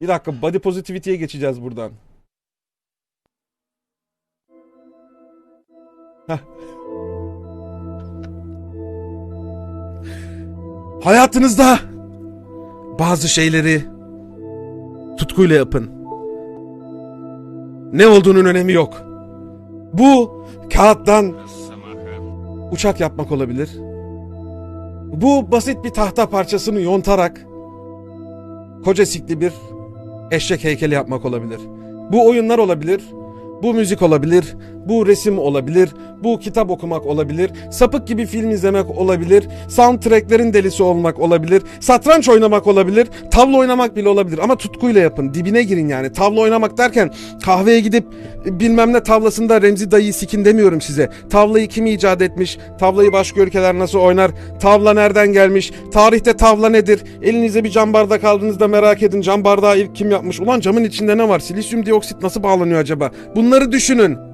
Bir dakika body positivity'ye geçeceğiz buradan. Hayatınızda bazı şeyleri tutkuyla yapın. Ne olduğunun önemi yok. Bu kağıttan uçak yapmak olabilir. Bu basit bir tahta parçasını yontarak koca sikli bir eşek heykeli yapmak olabilir. Bu oyunlar olabilir. Bu müzik olabilir. Bu resim olabilir. Bu kitap okumak olabilir. Sapık gibi film izlemek olabilir. Soundtracklerin delisi olmak olabilir. Satranç oynamak olabilir. Tavla oynamak bile olabilir. Ama tutkuyla yapın. Dibine girin yani. Tavla oynamak derken kahveye gidip e, bilmem ne tavlasında Remzi dayıyı sikin demiyorum size. Tavlayı kim icat etmiş? Tavlayı başka ülkeler nasıl oynar? Tavla nereden gelmiş? Tarihte tavla nedir? Elinize bir cam bardak aldığınızda merak edin. Cam bardağı ilk kim yapmış? Ulan camın içinde ne var? Silisyum dioksit nasıl bağlanıyor acaba? Bunları düşünün.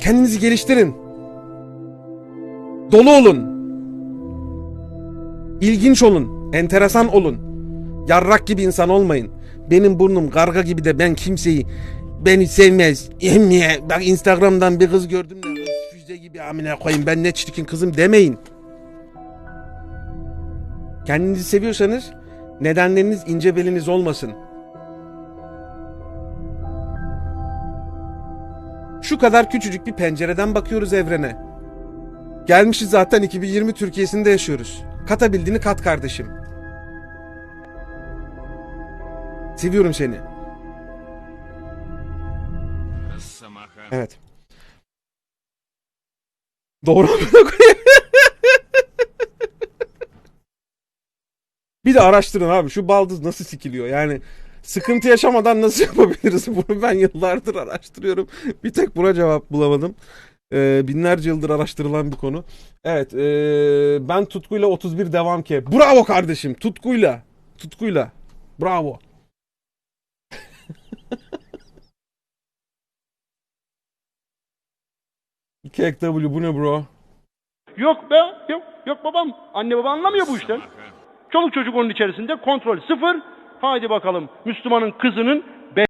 Kendinizi geliştirin. Dolu olun. İlginç olun. Enteresan olun. Yarrak gibi insan olmayın. Benim burnum karga gibi de ben kimseyi beni sevmez. Emmiye bak Instagram'dan bir kız gördüm de "Kız füze gibi amine koyayım ben ne çirkin kızım demeyin. Kendinizi seviyorsanız nedenleriniz ince beliniz olmasın. Şu kadar küçücük bir pencereden bakıyoruz evrene. Gelmişiz zaten 2020 Türkiye'sinde yaşıyoruz. Katabildiğini kat kardeşim. Seviyorum seni. Evet. Doğru. Bir de araştırın abi şu baldız nasıl sikiliyor yani sıkıntı yaşamadan nasıl yapabiliriz bunu ben yıllardır araştırıyorum bir tek buna cevap bulamadım Ee, binlerce yıldır araştırılan bir konu evet ee, ben tutkuyla 31 devam ki bravo kardeşim tutkuyla tutkuyla bravo W bu ne bro? Yok be, yok, yok babam. Anne baba anlamıyor bu işten. Çoluk çocuk onun içerisinde kontrol sıfır. Haydi bakalım Müslümanın kızının